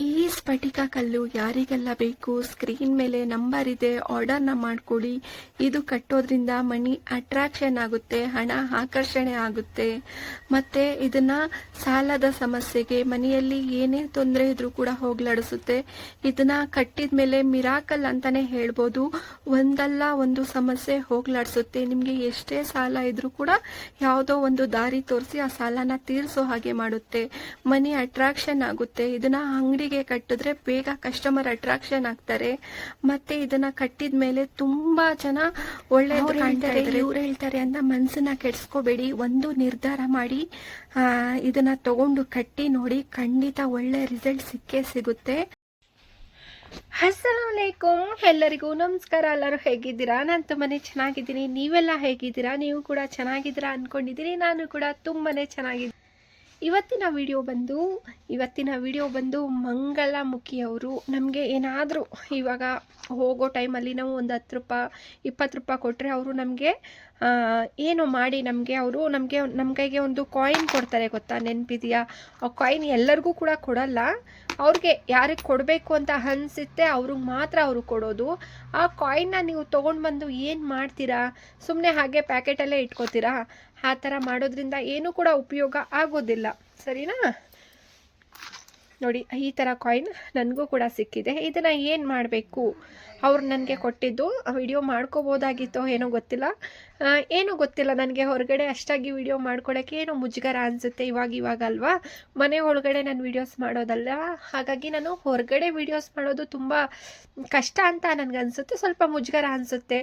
ಈ ಸ್ಫಟಿಕ ಕಲ್ಲು ಯಾರಿಗೆಲ್ಲ ಬೇಕು ಸ್ಕ್ರೀನ್ ಮೇಲೆ ನಂಬರ್ ಇದೆ ಆರ್ಡರ್ನ ಮಾಡ್ಕೊಳ್ಳಿ ಇದು ಕಟ್ಟೋದ್ರಿಂದ ಮನಿ ಅಟ್ರಾಕ್ಷನ್ ಆಗುತ್ತೆ, ಹಣ ಆಕರ್ಷಣೆ ಆಗುತ್ತೆ. ಮತ್ತೆ ಇದನ್ನ ಸಾಲದ ಸಮಸ್ಯೆಗೆ, ಮನೆಯಲ್ಲಿ ಏನೇ ತೊಂದರೆ ಇದ್ರೂ ಕೂಡ ಹೋಗ್ಲಾಡಿಸುತ್ತೆ. ಇದನ್ನ ಕಟ್ಟಿದ ಮೇಲೆ ಮಿರಾಕಲ್ ಅಂತಾನೆ ಹೇಳ್ಬೋದು. ಒಂದಲ್ಲ ಒಂದು ಸಮಸ್ಯೆ ಹೋಗ್ಲಾಡಿಸುತ್ತೆ. ನಿಮ್ಗೆ ಎಷ್ಟೇ ಸಾಲ ಇದ್ರೂ ಕೂಡ ಯಾವುದೋ ಒಂದು ದಾರಿ ತೋರಿಸಿ ಆ ಸಾಲನ ತೀರಿಸೋ ಹಾಗೆ ಮಾಡುತ್ತೆ. ಮನಿ ಅಟ್ರಾಕ್ಷನ್ ಆಗುತ್ತೆ. ಇದನ್ನ ಅಂಗಡಿಗೆ ಕಟ್ಟಿದ್ರೆ ಬೇಗ ಕಸ್ಟಮರ್ ಅಟ್ರಾಕ್ಷನ್ ಆಗ್ತಾರೆ. ಮತ್ತೆ ಇದನ್ನ ಕಟ್ಟಿದ ಮೇಲೆ ತುಂಬಾ ಜನ ಒಳ್ಳೆ ಕಾಣ್ತಾರೆ ಇವ್ರು ಹೇಳ್ತಾರೆ ಅಂತ ಮನ್ಸನ್ನ ಕೆಡ್ಸ್ಕೋಬೇಡಿ. ಒಂದು ನಿರ್ಧಾರ ಮಾಡಿ ಇದನ್ನ ತಗೊಂಡು ಕಟ್ಟಿ ನೋಡಿ ಖಂಡಿತ ಒಳ್ಳೆ ರಿಸಲ್ಟ್ ಸಿಕ್ಕೇ ಸಿಗುತ್ತೆ. ಅಸ್ಸಲಾಮಲೈಕುಮ್ ಎಲ್ಲರಿಗೂ ನಮಸ್ಕಾರ. ಎಲ್ಲರೂ ಹೇಗಿದ್ದೀರಾ? ನಾನು ತುಂಬಾನೇ ಚೆನ್ನಾಗಿದ್ದೀನಿ. ನೀವೆಲ್ಲ ಹೇಗಿದ್ದೀರಾ? ನೀವು ಕೂಡ ಚೆನ್ನಾಗಿದ್ದೀರಾ ಅನ್ಕೊಂಡಿದ್ದೀನಿ. ನಾನು ಕೂಡ ತುಂಬಾನೇ ಚೆನ್ನಾಗಿದ್ದೀನಿ ಇವತ್ತಿನ ವಿಡಿಯೋ ಬಂದು, ಇವತ್ತಿನ ವಿಡಿಯೋ ಬಂದು ಮಂಗಳಮುಖಿಯವರು ನಮಗೆ ಏನಾದರೂ ಇವಾಗ ಹೋಗೋ ಟೈಮಲ್ಲಿ ನಾವು ಒಂದು ಹತ್ತು ರೂಪಾಯಿ, ಇಪ್ಪತ್ತು ರೂಪಾಯಿ ಕೊಟ್ಟರೆ ಅವರು ನಮಗೆ ಏನು ಮಾಡಿ ನಮಗೆ ಅವರು ನಮಗೆ ನಮ್ಮ ಕೈಗೆ ಒಂದು ಕಾಯಿನ್ ಕೊಡ್ತಾರೆ ಗೊತ್ತಾ, ನೆನಪಿದೆಯಾ? ಆ ಕಾಯಿನ್ ಎಲ್ಲರಿಗೂ ಕೂಡ ಕೊಡಲ್ಲ. ಅವ್ರಿಗೆ ಯಾರಿಗೆ ಕೊಡಬೇಕು ಅಂತ ಅನಿಸುತ್ತೆ, ಅವ್ರಿಗೆ ಮಾತ್ರ ಅವರು ಕೊಡೋದು. ಆ ಕಾಯಿನ್ನ ನೀವು ತೊಗೊಂಡು ಬಂದು ಏನು ಮಾಡ್ತೀರಾ? ಸುಮ್ಮನೆ ಹಾಗೆ ಪ್ಯಾಕೆಟಲ್ಲೇ ಇಟ್ಕೋತೀರಾ? ಆ ಥರ ಮಾಡೋದ್ರಿಂದ ಏನೂ ಕೂಡ ಉಪಯೋಗ ಆಗೋದಿಲ್ಲ. ಸರಿನಾ? ನೋಡಿ, ಈ ಥರ ಕಾಯಿನ್ ನನಗೂ ಕೂಡ ಸಿಕ್ಕಿದೆ. ಇದನ್ನು ಏನು ಮಾಡಬೇಕು? ಅವ್ರು ನನಗೆ ಕೊಟ್ಟಿದ್ದು ವಿಡಿಯೋ ಮಾಡ್ಕೋಬೋದಾಗಿತ್ತೋ ಏನೋ ಗೊತ್ತಿಲ್ಲ. ಏನೂ ಗೊತ್ತಿಲ್ಲ ನನಗೆ, ಹೊರಗಡೆ ಅಷ್ಟಾಗಿ ವಿಡಿಯೋ ಮಾಡ್ಕೊಳ್ಳೋಕ್ಕೆ ಏನೋ ಮುಜುಗರ ಅನಿಸುತ್ತೆ ಇವಾಗ ಇವಾಗ ಅಲ್ವಾ? ಮನೆ ಒಳಗಡೆ ನಾನು ವಿಡಿಯೋಸ್ ಮಾಡೋದಲ್ಲ, ಹಾಗಾಗಿ ನಾನು ಹೊರಗಡೆ ವಿಡಿಯೋಸ್ ಮಾಡೋದು ತುಂಬ ಕಷ್ಟ ಅಂತ ನನಗನ್ಸುತ್ತೆ ಸ್ವಲ್ಪ ಮುಜುಗರ ಅನಿಸುತ್ತೆ.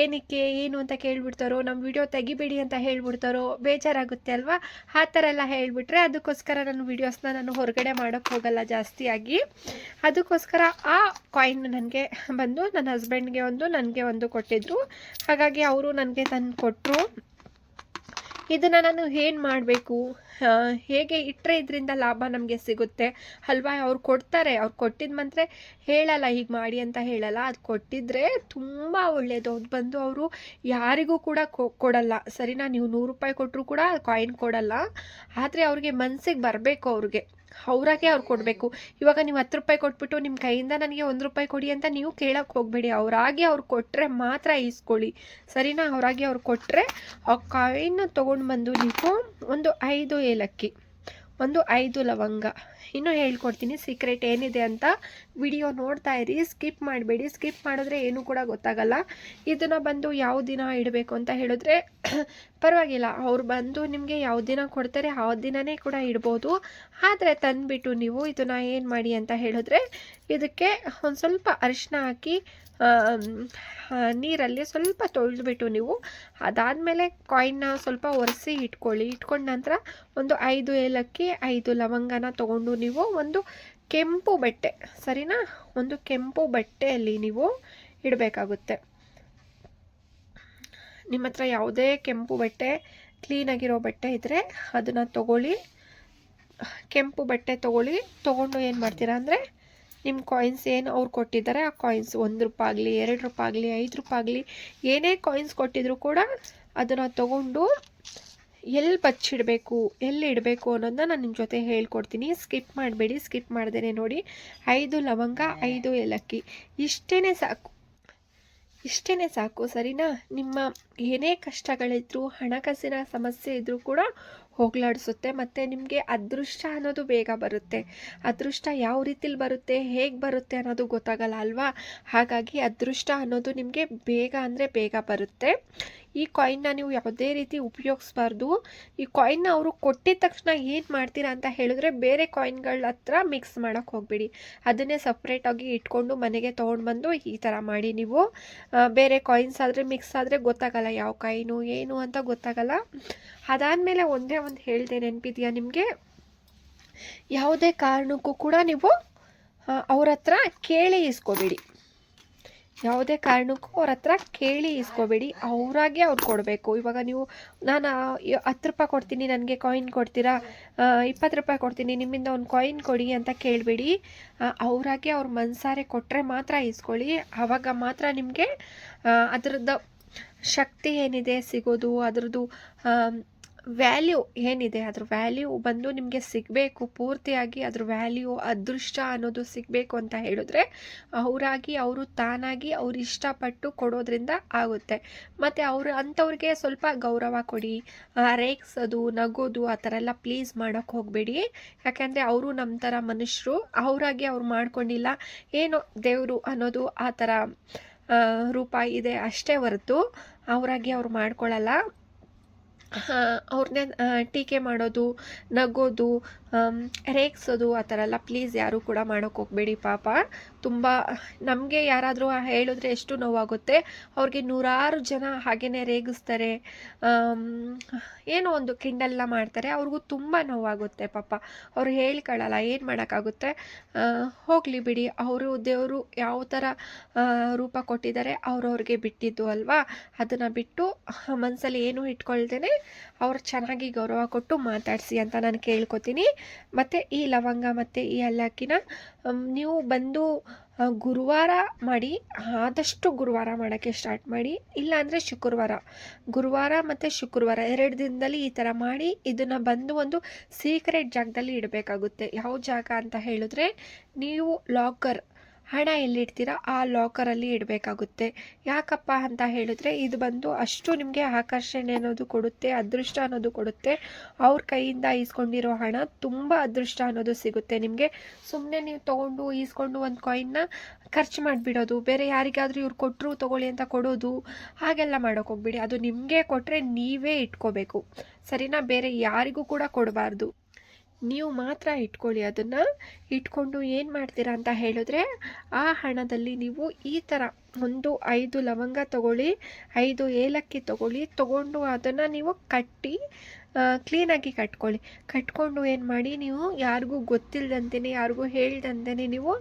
ಏನಕ್ಕೆ, ಏನು ಅಂತ ಕೇಳಿಬಿಡ್ತಾರೋ ನಮ್ಮ ವಿಡಿಯೋ ತೆಗಿಬೇಡಿ ಅಂತ ಹೇಳ್ಬಿಡ್ತಾರೋ, ಬೇಜಾರಾಗುತ್ತೆ ಅಲ್ವಾ? ಆ ಥರ ಎಲ್ಲ ಹೇಳಿಬಿಟ್ರೆ ಅದಕ್ಕೋಸ್ಕರ ನಾನು ವಿಡಿಯೋಸ್ನ ನಾನು ಹೊರಗಡೆ ಮಾಡೋಕ್ಕೆ ಹೋಗಲ್ಲ ಜಾಸ್ತಿಯಾಗಿ. ಅದಕ್ಕೋಸ್ಕರ ಆ ಕಾಯಿನ್ ನನಗೆ ಬಂದು ನನ್ನ ಹಸ್ಬೆಂಡ್ಗೆ ಒಂದು, ನನಗೆ ಒಂದು ಕೊಟ್ಟಿದ್ರು. ಹಾಗಾಗಿ ಅವರು ನನಗೆ ತಂದು ಕೊಟ್ಟರು ಇದನ್ನು ನಾನು ಏನು ಮಾಡಬೇಕು? ಹೇಗೆ ಇಟ್ಟರೆ ಇದರಿಂದ ಲಾಭ ನಮಗೆ ಸಿಗುತ್ತೆ? ಅಲ್ವಾ ಅವ್ರು ಕೊಡ್ತಾರೆ. ಅವ್ರು ಕೊಟ್ಟಿದ್ದು ಮಾತ್ರ ಹೇಳಲ್ಲ, ಹೀಗೆ ಮಾಡಿ ಅಂತ ಹೇಳಲ್ಲ. ಅದು ಕೊಟ್ಟಿದ್ರೆ ತುಂಬ ಒಳ್ಳೆಯದು ಅದು ಬಂದು ಅವರು ಯಾರಿಗೂ ಕೂಡ ಕೊಡಲ್ಲ. ಸರಿನಾ? ನೀವು ನೂರು ರೂಪಾಯಿ ಕೊಟ್ಟರು ಕೂಡ ಕಾಯಿನ್ ಕೊಡಲ್ಲ. ಆದರೆ ಅವ್ರಿಗೆ ಮನಸ್ಸಿಗೆ ಬರಬೇಕು ಅವ್ರಿಗೆ. ಅವರಾಗೆ ಅವ್ರು ಕೊಡಬೇಕು. ಇವಾಗ ನೀವು ಹತ್ತು ರೂಪಾಯಿ ಕೊಟ್ಬಿಟ್ಟು ನಿಮ್ಮ ಕೈಯಿಂದ ನನಗೆ ಒಂದು ರೂಪಾಯಿ ಕೊಡಿ ಅಂತ ನೀವು ಕೇಳಕ್ಕೆ ಹೋಗಬೇಡಿ. ಅವ್ರಾಗೆ ಅವ್ರು ಕೊಟ್ಟರೆ ಮಾತ್ರ ಈಸ್ಕೊಳ್ಳಿ. ಸರಿನಾ? ಅವ್ರಾಗೆ ಅವ್ರು ಕೊಟ್ಟರೆ ಆ ಕಾಯಿನ ತೊಗೊಂಡು ಬಂದು ನೀವು ಒಂದು ಐದು ಏಲಕ್ಕಿ, ಒಂದು ಐದು ಲವಂಗ ಇನ್ನೂ ಹೇಳ್ಕೊಡ್ತೀನಿ ಸೀಕ್ರೆಟ್ ಏನಿದೆ ಅಂತ ವಿಡಿಯೋ ನೋಡ್ತಾ ಇರಿ ಸ್ಕಿಪ್ ಮಾಡಬೇಡಿ ಸ್ಕಿಪ್ ಮಾಡಿದ್ರೆ ಏನೂ ಕೂಡ ಗೊತ್ತಾಗಲ್ಲ. ಇದನ್ನು ಬಂದು ಯಾವ ದಿನ ಇಡಬೇಕು ಅಂತ ಹೇಳಿದ್ರೆ, ಪರವಾಗಿಲ್ಲ, ಅವ್ರು ಬಂದು ನಿಮಗೆ ಯಾವ ದಿನ ಕೊಡ್ತಾರೆ ಆ ದಿನವೇ ಕೂಡ ಇಡ್ಬೋದು. ಆದರೆ ತಂದುಬಿಟ್ಟು ನೀವು ಇದನ್ನು ಏನು ಮಾಡಿ ಅಂತ ಹೇಳಿದ್ರೆ, ಇದಕ್ಕೆ ಒಂದು ಸ್ವಲ್ಪ ಅರಿಶಿನ ಹಾಕಿ ನೀರಲ್ಲಿ ಸ್ವಲ್ಪ ತೊಳೆದುಬಿಟ್ಟು ನೀವು ಅದಾದಮೇಲೆ ಕಾಯಿನ್ನ ಸ್ವಲ್ಪ ಒರೆಸಿ ಇಟ್ಕೊಳ್ಳಿ. ಇಟ್ಕೊಂಡ ನಂತರ ಒಂದು ಐದು ಏಲಕ್ಕಿ, ಐದು ಲವಂಗನ ತೊಗೊಂಡು ನೀವು ಒಂದು ಕೆಂಪು ಬಟ್ಟೆ, ಸರಿನಾ? ಒಂದು ಕೆಂಪು ಬಟ್ಟೆಯಲ್ಲಿ ನೀವು ಇಡಬೇಕಾಗುತ್ತೆ. ನಿಮ್ಮ ಹತ್ರ ಯಾವುದೇ ಕೆಂಪು ಬಟ್ಟೆ ಕ್ಲೀನಾಗಿರೋ ಬಟ್ಟೆ ಇದ್ದರೆ ಅದನ್ನು ತಗೊಳ್ಳಿ. ಕೆಂಪು ಬಟ್ಟೆ ತಗೊಳ್ಳಿ. ತೊಗೊಂಡು ಏನು ಮಾಡ್ತೀರಾ ಅಂದರೆ ನಿಮ್ಮ ಕಾಯಿನ್ಸ್ ಏನು ಅವ್ರು ಕೊಟ್ಟಿದ್ದಾರೆ, ಆ ಕಾಯಿನ್ಸ್ ಒಂದು ರೂಪಾಯಿ ಆಗಲಿ ಎರಡು ರೂಪಾಯಿ ಆಗಲಿ ಐದು ರೂಪಾಯಿ ಆಗಲಿ ಏನೇ ಕಾಯಿನ್ಸ್ ಕೊಟ್ಟಿದ್ರು ಕೂಡ ಅದನ್ನು ತಗೊಂಡು ಎಲ್ಲಿ ಬಚ್ಚಿಡಬೇಕು ಎಲ್ಲಿ ಇಡಬೇಕು ಅನ್ನೋದನ್ನ ನಾನು ನಿಮ್ಮ ಜೊತೆ ಹೇಳ್ಕೊಡ್ತೀನಿ. ಸ್ಕಿಪ್ ಮಾಡಬೇಡಿ ಸ್ಕಿಪ್ ಮಾಡ್ದೇನೆ ನೋಡಿ. ಐದು ಲವಂಗ ಐದು ಏಲಕ್ಕಿ. ಇಷ್ಟೇ ಸಾಕು. ಇಷ್ಟೇ ಸಾಕು ಸರಿನಾ? ನಿಮ್ಮ ಏನೇ ಕಷ್ಟಗಳಿದ್ರೂ, ಹಣಕಾಸಿನ ಸಮಸ್ಯೆ ಇದ್ದರೂ ಕೂಡ ಹೋಗ್ಲಾಡಿಸುತ್ತೆ. ಮತ್ತು ನಿಮಗೆ ಅದೃಷ್ಟ ಅನ್ನೋದು ಬೇಗ ಬರುತ್ತೆ. ಅದೃಷ್ಟ ಯಾವ ರೀತಿಲಿ ಬರುತ್ತೆ, ಹೇಗೆ ಬರುತ್ತೆ ಅನ್ನೋದು ಗೊತ್ತಾಗಲ್ಲ ಅಲ್ವಾ? ಹಾಗಾಗಿ ಅದೃಷ್ಟ ಅನ್ನೋದು ನಿಮಗೆ ಬೇಗ ಅಂದರೆ ಬೇಗ ಬರುತ್ತೆ. ಈ ಕಾಯಿನ್ನ ನೀವು ಯಾವುದೇ ರೀತಿ ಉಪಯೋಗಿಸ್ಬಾರ್ದು. ಈ ಕಾಯಿನ್ನ ಅವರು ಕೊಟ್ಟಿದ ತಕ್ಷಣ ಏನು ಮಾಡ್ತೀರಾ ಅಂತ ಹೇಳಿದ್ರೆ ಬೇರೆ ಕಾಯಿನ್ಗಳ ಹತ್ರ ಮಿಕ್ಸ್ ಮಾಡೋಕ್ಕೆ ಹೋಗಬೇಡಿ. ಅದನ್ನೇ ಸಪ್ರೇಟಾಗಿ ಇಟ್ಕೊಂಡು ಮನೆಗೆ ತೊಗೊಂಡು ಬಂದು ಈ ಥರ ಮಾಡಿ ನೀವು. ಬೇರೆ ಕಾಯಿನ್ಸ್ ಆದರೆ ಮಿಕ್ಸ್ ಆದರೆ ಗೊತ್ತಾಗಲ್ಲ ಯಾವ ಕಾಯಿನು ಏನು ಅಂತ ಗೊತ್ತಾಗಲ್ಲ. ಅದಾದಮೇಲೆ ಒಂದೇ ಒಂದು ಹೇಳಿದೆ ನೆನಪಿದೆಯಾ ನಿಮಗೆ? ಯಾವುದೇ ಕಾರಣಕ್ಕೂ ಕೂಡ ನೀವು ಅವ್ರ ಹತ್ರ ಕೇಳಿ ಇಸ್ಕೋಬೇಡಿ. ಯಾವುದೇ ಕಾರಣಕ್ಕೂ ಅವ್ರ ಹತ್ರ ಕೇಳಿ ಇಸ್ಕೋಬೇಡಿ. ಅವರಾಗೆ ಅವ್ರು ಕೊಡಬೇಕು. ಇವಾಗ ನೀವು, ನಾನು ಹತ್ತು ರೂಪಾಯಿ ಕೊಡ್ತೀನಿ, ನನಗೆ ಕಾಯಿನ್ ಕೊಡ್ತೀರಾ? ಇಪ್ಪತ್ತು ರೂಪಾಯಿ ಕೊಡ್ತೀನಿ, ನಿಮ್ಮಿಂದ ಒಂದು ಕಾಯಿನ್ ಕೊಡಿ ಅಂತ ಕೇಳಬೇಡಿ. ಅವರಾಗೆ ಅವ್ರ ಮನ್ಸಾರೆ ಕೊಟ್ಟರೆ ಮಾತ್ರ ಇಸ್ಕೊಳ್ಳಿ. ಆವಾಗ ಮಾತ್ರ ನಿಮಗೆ ಅದರದ್ದು ಶಕ್ತಿ ಏನಿದೆ ಸಿಗೋದು, ಅದರದ್ದು ವ್ಯಾಲ್ಯೂ ಏನಿದೆ, ಅದ್ರ ವ್ಯಾಲ್ಯೂ ಬಂದು ನಿಮಗೆ ಸಿಗಬೇಕು, ಪೂರ್ತಿಯಾಗಿ ಅದ್ರ ವ್ಯಾಲ್ಯೂ ಅದೃಷ್ಟ ಅನ್ನೋದು ಸಿಗಬೇಕು ಅಂತ ಹೇಳಿದ್ರೆ, ಅವರಾಗಿ, ಅವರು ತಾನಾಗಿ ಅವ್ರು ಇಷ್ಟಪಟ್ಟು ಕೊಡೋದ್ರಿಂದ ಆಗುತ್ತೆ. ಮತ್ತು ಅವರು, ಅಂಥವ್ರಿಗೆ ಸ್ವಲ್ಪ ಗೌರವ ಕೊಡಿ ರೇಗ್ಸೋದು, ನಗೋದು, ಆ ಥರ ಎಲ್ಲ ಪ್ಲೀಸ್ ಮಾಡೋಕ್ಕೆ ಹೋಗಬೇಡಿ. ಯಾಕೆಂದರೆ ಅವರು ನಮ್ಮ ಥರ ಮನುಷ್ಯರು, ಅವರಾಗಿ ಅವ್ರು ಮಾಡ್ಕೊಂಡಿಲ್ಲ, ಏನು ದೇವರು ಅನ್ನೋದು ಆ ಥರ ಆ, ರೂಪ ಇದೆ ಅಷ್ಟೇ ಹೊರತು ಅವರಾಗಿ ಅವ್ರು ಮಾಡ್ಕೊಳ್ಳಲ್ಲ ಅವ್ರನ್ನ ಟೀಕೆ ಮಾಡೋದು ನಗೋದು ರೇಗ್ಸೋದು ಆ ಥರ ಎಲ್ಲ ಪ್ಲೀಸ್ ಯಾರೂ ಕೂಡ ಮಾಡೋಕ್ಕೆ ಹೋಗಬೇಡಿ ಪಾಪ. ತುಂಬ, ನಮಗೆ ಯಾರಾದರೂ ಹೇಳಿದ್ರೆ ಎಷ್ಟು ನೋವಾಗುತ್ತೆ. ಅವ್ರಿಗೆ ನೂರಾರು ಜನ ಹಾಗೆಯೇ ರೇಗಿಸ್ತಾರೆ. ಏನೋ ಒಂದು ಕಿಂಡಲ್ಲ ಮಾಡ್ತಾರೆ. ಅವ್ರಿಗೂ ತುಂಬ ನೋವಾಗುತ್ತೆ ಪಾಪ. ಅವ್ರು ಹೇಳ್ಕೊಳ್ಳಲ್ಲ, ಏನು ಮಾಡೋಕ್ಕಾಗುತ್ತೆ? ಹೋಗಲಿ ಬಿಡಿ. ಅವರು ದೇವರು ಯಾವ ಥರ ರೂಪ ಕೊಟ್ಟಿದ್ದಾರೆ ಅವ್ರವ್ರಿಗೆ ಬಿಟ್ಟಿದ್ದು ಅಲ್ವಾ? ಅದನ್ನು ಬಿಟ್ಟು ಮನಸ್ಸಲ್ಲಿ ಏನೂ ಇಟ್ಕೊಳ್ದೇನೆ ಅವ್ರು ಚೆನ್ನಾಗಿ ಗೌರವ ಕೊಟ್ಟು ಮಾತಾಡಿಸಿ ಅಂತ ನಾನು ಕೇಳ್ಕೊತೀನಿ. ಮತ್ತು ಈ ಲವಂಗ ಮತ್ತು ಈ ಏಲಕ್ಕಿನ ನೀವು ಬಂದು ಗುರುವಾರ ಮಾಡಿ, ಆದಷ್ಟು ಗುರುವಾರ ಮಾಡೋಕ್ಕೆ ಸ್ಟಾರ್ಟ್ ಮಾಡಿ ಇಲ್ಲಾಂದರೆ ಶುಕ್ರವಾರ. ಗುರುವಾರ ಮತ್ತು ಶುಕ್ರವಾರ, ಎರಡು ದಿನದಲ್ಲಿ ಈ ಥರ ಮಾಡಿ, ಇದನ್ನು ಬಂದು ಒಂದು ಸೀಕ್ರೆಟ್ ಜಾಗದಲ್ಲಿ ಇಡಬೇಕಾಗುತ್ತೆ. ಯಾವ ಜಾಗ ಅಂತ ಹೇಳಿದ್ರೆ, ನೀವು ಲಾಕರ್ ಹಣ ಎಲ್ಲಿಡ್ತೀರಾ ಆ ಲಾಕರಲ್ಲಿ ಇಡಬೇಕಾಗುತ್ತೆ. ಯಾಕಪ್ಪ ಅಂತ ಹೇಳಿದ್ರೆ ಇದು ಬಂದು ಅಷ್ಟು ನಿಮಗೆ ಆಕರ್ಷಣೆ ಅನ್ನೋದು ಕೊಡುತ್ತೆ, ಅದೃಷ್ಟ ಅನ್ನೋದು ಕೊಡುತ್ತೆ. ಅವ್ರ ಕೈಯಿಂದ ಈಸ್ಕೊಂಡಿರೋ ಹಣ ತುಂಬ ಅದೃಷ್ಟ ಅನ್ನೋದು ಸಿಗುತ್ತೆ ನಿಮಗೆ. ಸುಮ್ಮನೆ ನೀವು ತೊಗೊಂಡು ಈಸ್ಕೊಂಡು ಒಂದು ಕಾಯಿನ್ನ ಖರ್ಚು ಮಾಡಿಬಿಡೋದು, ಬೇರೆ ಯಾರಿಗಾದರೂ ಇವ್ರು ಕೊಟ್ಟರು ತೊಗೊಳ್ಳಿ ಅಂತ ಕೊಡೋದು, ಹಾಗೆಲ್ಲ ಮಾಡೋಕೆ ಹೋಗ್ಬಿಡಿ. ಅದು ನಿಮಗೆ ಕೊಟ್ಟರೆ ನೀವೇ ಇಟ್ಕೋಬೇಕು. ಸರಿನಾ? ಬೇರೆ ಯಾರಿಗೂ ಕೂಡ ಕೊಡಬಾರ್ದು. ನೀವು ಮಾತ್ರ ಇಟ್ಕೊಳ್ಳಿ ಅದನ್ನು. ಇಟ್ಕೊಂಡು ಏನು ಮಾಡ್ತೀರಾ ಅಂತ ಹೇಳಿದ್ರೆ, ಆ ಹಣದಲ್ಲಿ ನೀವು ಈ ಥರ ಒಂದು ಐದು ಲವಂಗ ತಗೊಳ್ಳಿ, ಐದು ಏಲಕ್ಕಿ ತಗೊಳ್ಳಿ, ತಗೊಂಡು ಅದನ್ನು ನೀವು ಕಟ್ಟಿ ಕ್ಲೀನಾಗಿ ಕಟ್ಕೊಳ್ಳಿ. ಕಟ್ಕೊಂಡು ಏನು ಮಾಡಿ ನೀವು ಯಾರಿಗೂ ಗೊತ್ತಿಲ್ಲದಂತೆಯೇ ಯಾರಿಗೂ ಹೇಳ್ದಂತೆಯೇ ನೀವು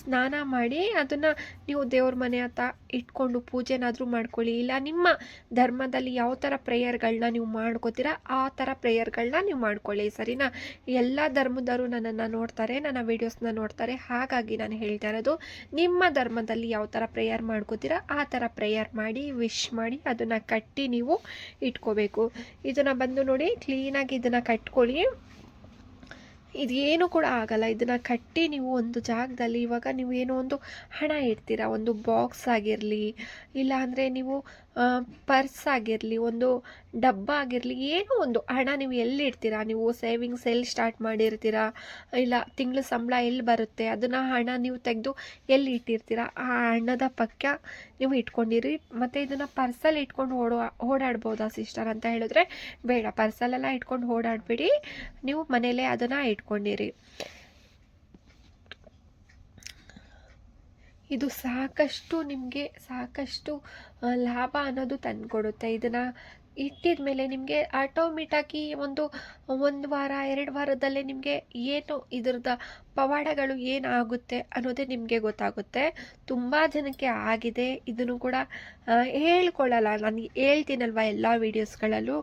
ಸ್ನಾನ ಮಾಡಿ ಅದನ್ನು ನೀವು ದೇವ್ರ ಮನೆ ಹತ್ರ ಇಟ್ಕೊಂಡು ಪೂಜೆನಾದರೂ ಮಾಡ್ಕೊಳ್ಳಿ. ಇಲ್ಲ, ನಿಮ್ಮ ಧರ್ಮದಲ್ಲಿ ಯಾವ ಥರ ಪ್ರೇಯರ್ಗಳನ್ನ ನೀವು ಮಾಡ್ಕೋತೀರಾ, ಆ ಥರ ಪ್ರೇಯರ್ಗಳನ್ನ ನೀವು ಮಾಡ್ಕೊಳ್ಳಿ, ಸರಿನಾ? ಎಲ್ಲ ಧರ್ಮದವರು ನನ್ನನ್ನು ನೋಡ್ತಾರೆ, ನನ್ನ ವೀಡಿಯೋಸ್ನ ನೋಡ್ತಾರೆ. ಹಾಗಾಗಿ ನಾನು ಹೇಳ್ತಾ ಇರೋದು, ನಿಮ್ಮ ಧರ್ಮದಲ್ಲಿ ಯಾವ ಥರ ಪ್ರೇಯರ್ ಮಾಡ್ಕೋತೀರಾ, ಆ ಥರ ಪ್ರೇಯರ್ ಮಾಡಿ ವಿಶ್ ಮಾಡಿ, ಅದನ್ನು ಕಟ್ಟಿ ನೀವು ಇಟ್ಕೋಬೇಕು. ಇದನ್ನು ಬಂದು ನೋಡಿ ಕ್ಲೀನಾಗಿ ಇದನ್ನು ಕಟ್ಕೊಳ್ಳಿ. ಇದೇನು ಕೂಡ ಆಗಲ್ಲ. ಇದನ್ನು ಕಟ್ಟಿ ನೀವು ಒಂದು ಜಾಗದಲ್ಲಿ ಇವಾಗ ನೀವು ಏನೋ ಒಂದು ಹಣ ಇಡ್ತೀರ. ಒಂದು ಬಾಕ್ಸ್ ಆಗಿರಲಿ ಇಲ್ಲ ಅಂದರೆ ನೀವು ಪರ್ಸ್ ಆಗಿರಲಿ, ಒಂದು ಡಬ್ಬ ಆಗಿರಲಿ, ಏನೋ ಒಂದು ಹಣ ನೀವು ಎಲ್ಲಿ ಇಡ್ತೀರಾ? ನೀವು ಸೇವಿಂಗ್ಸ್ ಎಲ್ಲಿ ಸ್ಟಾರ್ಟ್ ಮಾಡಿರ್ತೀರಾ? ಇಲ್ಲ, ತಿಂಗಳ ಸಂಬಳ ಎಲ್ಲಿ ಬರುತ್ತೆ? ಅದನ್ನು ಹಣ ನೀವು ತೆಗೆದು ಎಲ್ಲಿ ಇಟ್ಟಿರ್ತೀರಾ? ಆ ಹಣದ ಪಕ್ಕ ನೀವು ಇಟ್ಕೊಂಡಿರಿ. ಮತ್ತು ಇದನ್ನು ಪರ್ಸಲ್ಲಿ ಇಟ್ಕೊಂಡು ಓಡೋ ಓಡಾಡ್ಬೋದಾ ಸಿಸ್ಟರ್ ಅಂತ ಹೇಳಿದ್ರೆ, ಬೇಡ. ಪರ್ಸಲೆಲ್ಲ ಇಟ್ಕೊಂಡು ಓಡಾಡಬೇಡಿ. ನೀವು ಮನೇಲೇ ಅದನ್ನು ಇಟ್ಕೊಂಡಿರಿ. ಇದು ಸಾಕಷ್ಟು ನಿಮಗೆ ಸಾಕಷ್ಟು ಲಾಭ ಅನ್ನೋದು ತಂದುಕೊಡುತ್ತೆ. ಇದನ್ನು ಇಟ್ಟಿದ ಮೇಲೆ ನಿಮಗೆ ಆಟೋಮೆಟಾಗಿ ಒಂದು ಒಂದು ವಾರ, ಎರಡು ವಾರದಲ್ಲೇ ನಿಮಗೆ ಏನು ಇದ್ರದ್ದು ಪವಾಡಗಳು ಏನಾಗುತ್ತೆ ಅನ್ನೋದೇ ನಿಮಗೆ ಗೊತ್ತಾಗುತ್ತೆ. ತುಂಬ ಜನಕ್ಕೆ ಆಗಿದೆ. ಇದನ್ನು ಕೂಡ ಹೇಳ್ಕೊಳ್ಳಲ್ಲ. ನಾನು ಹೇಳ್ತೀನಲ್ವ ಎಲ್ಲ ವೀಡಿಯೋಸ್ಗಳಲ್ಲೂ.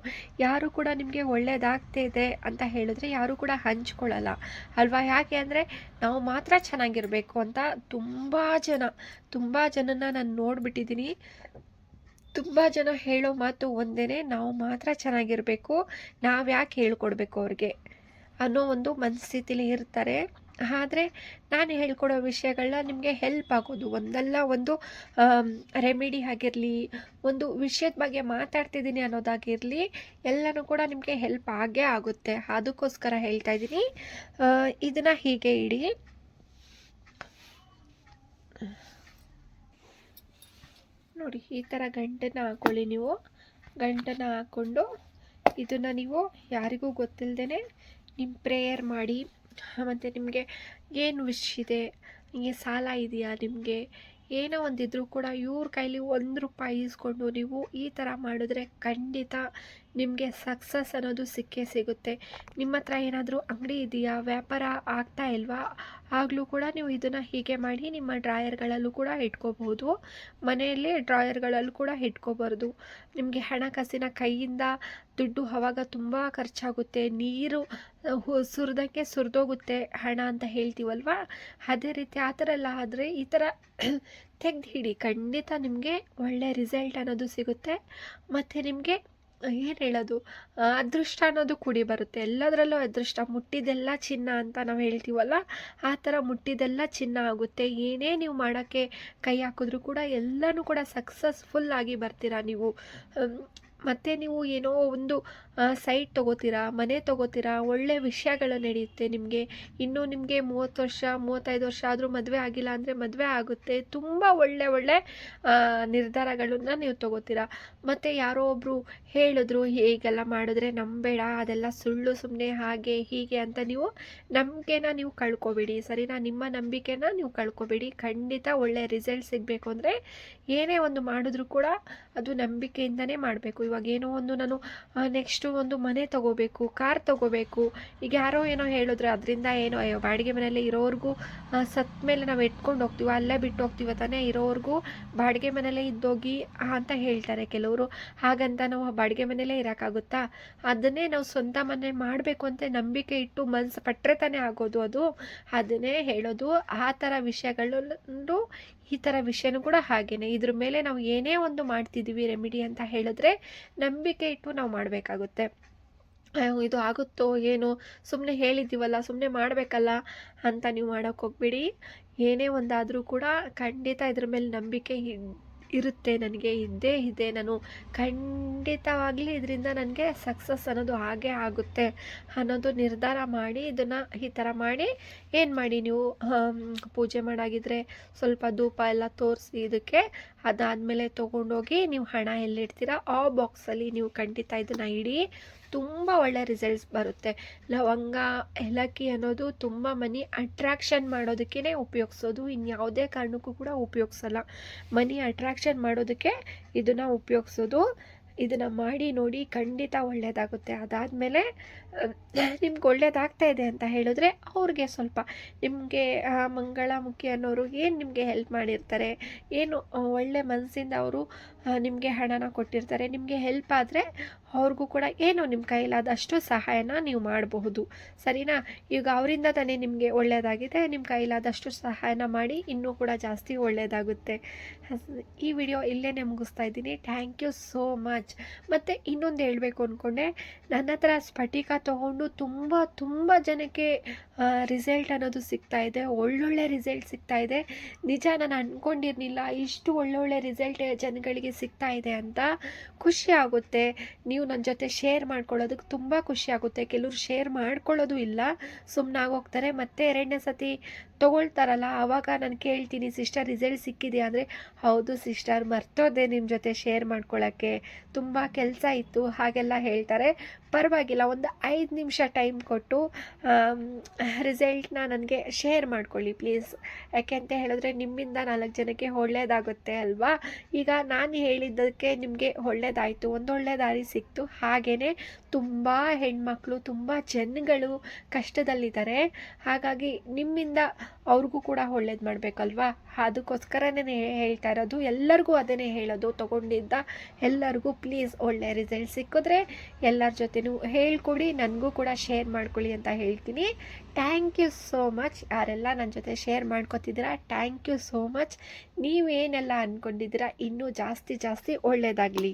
ಯಾರು ಕೂಡ ನಿಮಗೆ ಒಳ್ಳೇದಾಗ್ತಿದೆ ಅಂತ ಹೇಳಿದ್ರೆ ಯಾರು ಕೂಡ ಹಂಚ್ಕೊಳ್ಳಲ್ಲ. ಅಲ್ವಾ? ಯಾಕೆ ಅಂದರೆ ನಾವು ಮಾತ್ರ ಚೆನ್ನಾಗಿರಬೇಕು ಅಂತ ತುಂಬ ಜನ, ತುಂಬ ಜನನ ನಾನು ನೋಡಿಬಿಟ್ಟಿದ್ದೀನಿ. ತುಂಬ ಜನ ಹೇಳೋ ಮಾತು ಒಂದೇ ನಾವು ಮಾತ್ರ ಚೆನ್ನಾಗಿರಬೇಕು, ನಾವು ಯಾಕೆ ಹೇಳ್ಕೊಡ್ಬೇಕು ಅವ್ರಿಗೆ? ಅನ್ನೋ ಒಂದು ಮನಸ್ಥಿತಿಲಿ ಇರ್ತಾರೆ. ಆದರೆ ನಾನು ಹೇಳ್ಕೊಡೋ ವಿಷಯಗಳನ್ನ ನಿಮಗೆ ಹೆಲ್ಪ್ ಆಗೋದು. ಒಂದಲ್ಲ ಒಂದು ರೆಮಿಡಿ ಆಗಿರಲಿ, ಒಂದು ವಿಷಯದ ಬಗ್ಗೆ ಮಾತಾಡ್ತಿದ್ದೀನಿ ಅನ್ನೋದಾಗಿರಲಿ, ಎಲ್ಲನೂ ಕೂಡ ನಿಮಗೆ ಹೆಲ್ಪ್ ಆಗೇ ಆಗುತ್ತೆ. ಅದಕ್ಕೋಸ್ಕರ ಹೇಳ್ತಾ ಇದ್ದೀನಿ ಇದನ್ನು ಹೀಗೆ ಇಡಿ. ನೋಡಿ, ಈ ಥರ ಗಂಟನ್ನು ಹಾಕ್ಕೊಳ್ಳಿ ನೀವು. ಗಂಟನ್ನು ಹಾಕ್ಕೊಂಡು ಇದನ್ನು ನೀವು ಯಾರಿಗೂ ಗೊತ್ತಿಲ್ಲದೇ ನಿಮ್ಮ ಪ್ರೇಯರ್ ಮಾಡಿ. ಮತ್ತು ನಿಮಗೆ ಏನು ವಿಶ್ ಇದೆ? ನಿಮಗೆ ಸಾಲ ಇದೆಯಾ ನಿಮಗೆ? ಏನೋ ಒಂದಿದ್ರೂ ಕೂಡ ಇವ್ರ ಕೈಲಿ ಒಂದು ರೂಪಾಯಿ ಇಸ್ಕೊಂಡು ನೀವು ಈ ಥರ ಮಾಡಿದ್ರೆ ಖಂಡಿತ ನಿಮಗೆ ಸಕ್ಸಸ್ ಅನ್ನೋದು ಸಿಕ್ಕೇ ಸಿಗುತ್ತೆ. ನಿಮ್ಮ ಹತ್ರ ಏನಾದರೂ ಅಂಗಡಿ ಇದೆಯಾ, ವ್ಯಾಪಾರ ಆಗ್ತಾ ಇಲ್ವಾ? ಆಗಲೂ ಕೂಡ ನೀವು ಇದನ್ನು ಹೀಗೆ ಮಾಡಿ ನಿಮ್ಮ ಡ್ರಾಯರ್ಗಳಲ್ಲೂ ಕೂಡ ಇಟ್ಕೋಬಹುದು. ಮನೆಯಲ್ಲಿ ಡ್ರಾಯರ್ಗಳಲ್ಲೂ ಕೂಡ ಇಟ್ಕೋಬಾರ್ದು. ನಿಮಗೆ ಹಣಕಾಸಿನ ಕೈಯಿಂದ ದುಡ್ಡು ಅವಾಗ ತುಂಬ ಖರ್ಚಾಗುತ್ತೆ. ನೀರು ಸುರಿದಕ್ಕೆ ಸುರಿದೋಗುತ್ತೆ ಹಣ ಅಂತ ಹೇಳ್ತೀವಲ್ವಾ? ಅದೇ ರೀತಿ ಆ ಥರ ಎಲ್ಲ ಆದರೆ ಈ ಥರ ತೆಗ್ದು ಹಿಡಿ ಖಂಡಿತ ನಿಮಗೆ ಒಳ್ಳೆ ರಿಸಲ್ಟ್ ಅನ್ನೋದು ಸಿಗುತ್ತೆ. ಮತ್ತು ನಿಮಗೆ ಏನು ಹೇಳೋದು? ಅದೃಷ್ಟ ಅನ್ನೋದು ಕೂಡಿ ಬರುತ್ತೆ. ಎಲ್ಲದರಲ್ಲೂ ಅದೃಷ್ಟ. ಮುಟ್ಟಿದೆಲ್ಲ ಚಿನ್ನ ಅಂತ ನಾವು ಹೇಳ್ತೀವಲ್ಲ, ಆ ಥರ ಮುಟ್ಟಿದೆಲ್ಲ ಚಿನ್ನ ಆಗುತ್ತೆ. ಏನೇ ನೀವು ಮಾಡೋಕ್ಕೆ ಕೈ ಹಾಕಿದ್ರೂ ಕೂಡ ಎಲ್ಲನೂ ಕೂಡ ಸಕ್ಸಸ್ಫುಲ್ ಆಗಿ ಬರ್ತೀರಾ ನೀವು? ಮತ್ತು ನೀವು ಏನೋ ಒಂದು ಸೈಟ್ ತೊಗೋತೀರಾ, ಮನೆ ತೊಗೋತೀರಾ, ಒಳ್ಳೆ ವಿಷಯಗಳು ನಡೆಯುತ್ತೆ ನಿಮಗೆ. ಇನ್ನೂ ನಿಮಗೆ ಮೂವತ್ತು ವರ್ಷ, ಮೂವತ್ತೈದು ವರ್ಷ ಆದರೂ ಮದುವೆ ಆಗಿಲ್ಲ ಅಂದರೆ ಮದುವೆ ಆಗುತ್ತೆ. ತುಂಬ ಒಳ್ಳೆ ಒಳ್ಳೆ ನಿರ್ಧಾರಗಳನ್ನ ನೀವು ತೊಗೋತೀರಾ. ಮತ್ತು ಯಾರೋ ಒಬ್ಬರು ಹೇಳಿದ್ರು, ಹೀಗೆಲ್ಲ ಮಾಡಿದ್ರೆ ನಂಬೇಡ, ಅದೆಲ್ಲ ಸುಳ್ಳು ಸುಮ್ಮನೆ ಹಾಗೆ, ಹೀಗೆ ಅಂತ ನೀವು ನಂಬಿಕೆನ ನೀವು ಕಳ್ಕೊಬೇಡಿ. ಸರಿನಾ? ನಿಮ್ಮ ನಂಬಿಕೆನ ನೀವು ಕಳ್ಕೊಬೇಡಿ. ಖಂಡಿತ ಒಳ್ಳೆ ರಿಸಲ್ಟ್ ಸಿಗಬೇಕು ಅಂದರೆ ಏನೇ ಒಂದು ಮಾಡಿದ್ರೂ ಕೂಡ ಅದು ನಂಬಿಕೆಯಿಂದನೇ ಮಾಡಬೇಕು. ಇವಾಗ ಏನೋ ಒಂದು ನಾನು ನೆಕ್ಸ್ಟು ಒಂದು ಮನೆ ತಗೋಬೇಕು, ಕಾರ್ ತಗೋಬೇಕು. ಈಗ ಯಾರೋ ಏನೋ ಹೇಳಿದ್ರೆ, ಅದರಿಂದ ಏನು, ಅಯ್ಯೋ, ಬಾಡಿಗೆ ಮನೆಯಲ್ಲೇ ಇರೋರ್ಗೂ ಸತ್ತ ಮೇಲೆ ನಾವು ಎತ್ಕೊಂಡು ಹೋಗ್ತೀವಿ, ಅಲ್ಲೇ ಬಿಟ್ಟು ಹೋಗ್ತೀವಿ ತಾನೇ? ಇರೋರ್ಗೂ ಬಾಡಿಗೆ ಮನೆಯಲ್ಲೇ ಇದ್ದೋಗಿ ಅಂತ ಹೇಳ್ತಾರೆ ಕೆಲವರು. ಹಾಗಂತ ನಾವು ಬಾಡಿಗೆ ಮನೆಯಲ್ಲೇ ಇರೋಕ್ಕಾಗುತ್ತಾ ಅದನ್ನೇ ನಾವು ಸ್ವಂತ ಮನೆ ಮಾಡಬೇಕು ಅಂತ ನಂಬಿಕೆ ಇಟ್ಟು ಮನಸ್ಸು ಪಟ್ಟರೆ ತಾನೇ ಆಗೋದು ಅದು. ಅದನ್ನೇ ಹೇಳೋದು. ಆ ಥರ ವಿಷಯಗಳನ್ನು ಈ ಥರ ವಿಷಯನೂ ಕೂಡ ಹಾಗೆಯೇ ಇದ್ರ ಮೇಲೆ ನಾವು ಏನೇ ಒಂದು ಮಾಡ್ತಿದ್ದೀವಿ ರೆಮಿಡಿ ಅಂತ ಹೇಳಿದ್ರೆ ನಂಬಿಕೆ ಇಟ್ಟು ನಾವು ಮಾಡಬೇಕಾಗುತ್ತೆ. ಇದು ಆಗುತ್ತೋ ಏನೋ ಸುಮ್ಮನೆ ಹೇಳಿದ್ದೀವಲ್ಲ ಸುಮ್ಮನೆ ಮಾಡಬೇಕಲ್ಲ ಅಂತ ನೀವು ಮಾಡೋಕ್ಕೆ ಹೋಗ್ಬೇಡಿ. ಏನೇ ಒಂದಾದರೂ ಕೂಡ ಖಂಡಿತ ಇದ್ರ ಮೇಲೆ ನಂಬಿಕೆ ಇರುತ್ತೆ, ನನಗೆ ಇದ್ದೇ ಇದೆ, ನಾನು ಖಂಡಿತವಾಗಲಿ ಇದರಿಂದ ನನಗೆ ಸಕ್ಸಸ್ ಅನ್ನೋದು ಹಾಗೇ ಆಗುತ್ತೆ ಅನ್ನೋದು ನಿರ್ಧಾರ ಮಾಡಿ ಇದನ್ನು ಈ ಥರ ಮಾಡಿ ಏನು ಮಾಡಿ ನೀವು? ಪೂಜೆ ಮಾಡಾಗಿದ್ದರೆ ಸ್ವಲ್ಪ ಧೂಪ ಎಲ್ಲ ತೋರಿಸಿ ಇದಕ್ಕೆ, ಅದಾದಮೇಲೆ ತೊಗೊಂಡೋಗಿ ನೀವು ಹಣ ಎಲ್ಲಿಡ್ತೀರಾ? ಆ ಬಾಕ್ಸಲ್ಲಿ ನೀವು ಖಂಡಿತ ಇದನ್ನು ಇಡಿ. ತುಂಬ ಒಳ್ಳೆ ರಿಸಲ್ಟ್ಸ್ ಬರುತ್ತೆ. ಲವಂಗ, ಏಲಕ್ಕಿ ಅನ್ನೋದು ತುಂಬ ಮನಿ ಅಟ್ರಾಕ್ಷನ್ ಮಾಡೋದಕ್ಕೇ ಉಪಯೋಗಿಸೋದು. ಇನ್ಯಾವುದೇ ಕಾರಣಕ್ಕೂ ಕೂಡ ಉಪಯೋಗಿಸಲ್ಲ. ಮನಿ ಅಟ್ರಾಕ್ಷನ್ ಮಾಡೋದಕ್ಕೆ ಇದನ್ನು ಉಪಯೋಗಿಸೋದು. ಇದನ್ನು ಮಾಡಿ ನೋಡಿ ಖಂಡಿತ ಒಳ್ಳೆಯದಾಗುತ್ತೆ ಅದಾದಮೇಲೆ ನಿಮ್ಗೆ ಒಳ್ಳೇದಾಗ್ತಾ ಇದೆ ಅಂತ ಹೇಳಿದ್ರೆ ಅವ್ರಿಗೆ ಸ್ವಲ್ಪ ನಿಮಗೆ ಮಂಗಳಮುಖಿ ಅನ್ನೋರು ಏನು ನಿಮಗೆ ಹೆಲ್ಪ್ ಮಾಡಿರ್ತಾರೆ? ಏನು ಒಳ್ಳೆ ಮನಸ್ಸಿಂದ ಅವರು ನಿಮಗೆ ಹಣನ ಕೊಟ್ಟಿರ್ತಾರೆ? ನಿಮಗೆ ಹೆಲ್ಪ್ ಆದರೆ ಅವ್ರಿಗೂ ಕೂಡ ಏನು ನಿಮ್ಮ ಕೈಲಾದಷ್ಟು ಸಹಾಯನ ನೀವು ಮಾಡಬಹುದು. ಸರಿನಾ? ಈಗ ಅವರಿಂದ ತಾನೇ ನಿಮಗೆ ಒಳ್ಳೆಯದಾಗಿದೆ ನಿಮ್ಮ ಕೈಲಾದಷ್ಟು ಸಹಾಯನ ಮಾಡಿ ಇನ್ನೂ ಕೂಡ ಜಾಸ್ತಿ ಒಳ್ಳೆಯದಾಗುತ್ತೆ ಈ ವಿಡಿಯೋ ಇಲ್ಲೇ ಮುಗಿಸ್ತಾ ಇದ್ದೀನಿ. ಥ್ಯಾಂಕ್ ಯು ಸೋ ಮಚ್ ಮತ್ತು ಇನ್ನೊಂದು ಹೇಳಬೇಕು ಅಂದ್ಕೊಂಡೆ ನನ್ನ ಹತ್ರ ಸ್ಫಟಿಕ ತೊಗೊಂಡು ತುಂಬ ತುಂಬ ಜನಕ್ಕೆ ರಿಸಲ್ಟ್ ಅನ್ನೋದು ಸಿಗ್ತಾ ಇದೆ. ಒಳ್ಳೊಳ್ಳೆ ರಿಸಲ್ಟ್ ಸಿಗ್ತಾ ಇದೆ. ನಿಜ ನಾನು ಅಂದ್ಕೊಂಡಿರಲಿಲ್ಲ ಇಷ್ಟು ಒಳ್ಳೊಳ್ಳೆ ರಿಸಲ್ಟ್ ಜನಗಳಿಗೆ ಸಿಗ್ತಾ ಇದೆ ಅಂತ ಖುಷಿ ಆಗುತ್ತೆ. ನೀವು ನನ್ನ ಜೊತೆ ಶೇರ್ ಮಾಡ್ಕೊಳ್ಳೋದಕ್ಕೆ ತುಂಬ ಖುಷಿ ಆಗುತ್ತೆ. ಕೆಲವರು ಶೇರ್ ಮಾಡ್ಕೊಳ್ಳೋದು ಇಲ್ಲ ಸುಮ್ಮನಾಗಿ ಹೋಗ್ತಾರೆ ಮತ್ತೆ ಎರಡನೇ ಸತಿ ತೊಗೊಳ್ತಾರಲ್ಲ ಆವಾಗ ನಾನು ಕೇಳ್ತೀನಿ ಸಿಸ್ಟರ್ ರಿಸಲ್ಟ್ ಸಿಕ್ಕಿದೆಯಾ ಅಂದರೆ ಹೌದು ಸಿಸ್ಟರ್ ಮರ್ತೋದೆ ನಿಮ್ಮ ಜೊತೆ ಶೇರ್ ಮಾಡ್ಕೊಳ್ಳೋಕ್ಕೆ ತುಂಬ ಕೆಲಸ ಇತ್ತು, ಹಾಗೆಲ್ಲ ಹೇಳ್ತಾರೆ. ಪರವಾಗಿಲ್ಲ, ಒಂದು ಐದು ನಿಮಿಷ ಟೈಮ್ ಕೊಟ್ಟು ರಿಸಲ್ಟ್ನ ನನಗೆ ಶೇರ್ ಮಾಡ್ಕೊಳ್ಳಿ ಪ್ಲೀಸ್ ಯಾಕೆ ಅಂತ ಹೇಳಿದ್ರೆ ನಿಮ್ಮಿಂದ ನಾಲ್ಕು ಜನಕ್ಕೆ ಒಳ್ಳೆಯದಾಗುತ್ತೆ ಅಲ್ವಾ? ಈಗ ನಾನು ಹೇಳಿದ್ದಕ್ಕೆ ನಿಮಗೆ ಒಳ್ಳೆಯದಾಯಿತು ಒಂದೊಳ್ಳೆ ದಾರಿ ಸಿಕ್ತು. ಹಾಗೆಯೇ ತುಂಬ ಹೆಣ್ಮಕ್ಳು, ತುಂಬ ಜನಗಳು ಕಷ್ಟದಲ್ಲಿದ್ದಾರೆ. ಹಾಗಾಗಿ ನಿಮ್ಮಿಂದ ಅವ್ರಿಗೂ ಕೂಡ ಒಳ್ಳೇದು ಮಾಡಬೇಕಲ್ವಾ? ಅದಕ್ಕೋಸ್ಕರನೇ ಹೇಳ್ತಾ ಇರೋದು, ಎಲ್ಲರಿಗೂ ಅದನ್ನೇ ಹೇಳೋದು, ತೊಗೊಂಡಿದ್ದ ಎಲ್ಲರಿಗೂ ಪ್ಲೀಸ್ ಒಳ್ಳೆ ರಿಸಲ್ಟ್ ಸಿಕ್ಕಿದ್ರೆ ಎಲ್ಲರ ಜೊತೆನೂ ಹೇಳ್ಕೊಡಿ, ನನಗೂ ಕೂಡ ಶೇರ್ ಮಾಡ್ಕೊಳ್ಳಿ ಅಂತ ಹೇಳ್ತೀನಿ. Thank you so much. ಯಾರೆಲ್ಲ ನನ್ನ ಜೊತೆ ಶೇರ್ ಮಾಡ್ಕೊತಿದ್ದೀರಾ, ಥ್ಯಾಂಕ್ ಯು ಸೋ ಮಚ್. ನೀವೇನೆಲ್ಲ ಅಂದ್ಕೊಂಡಿದ್ದೀರಾ ಇನ್ನೂ ಜಾಸ್ತಿ ಜಾಸ್ತಿ ಒಳ್ಳೆಯದಾಗಲಿ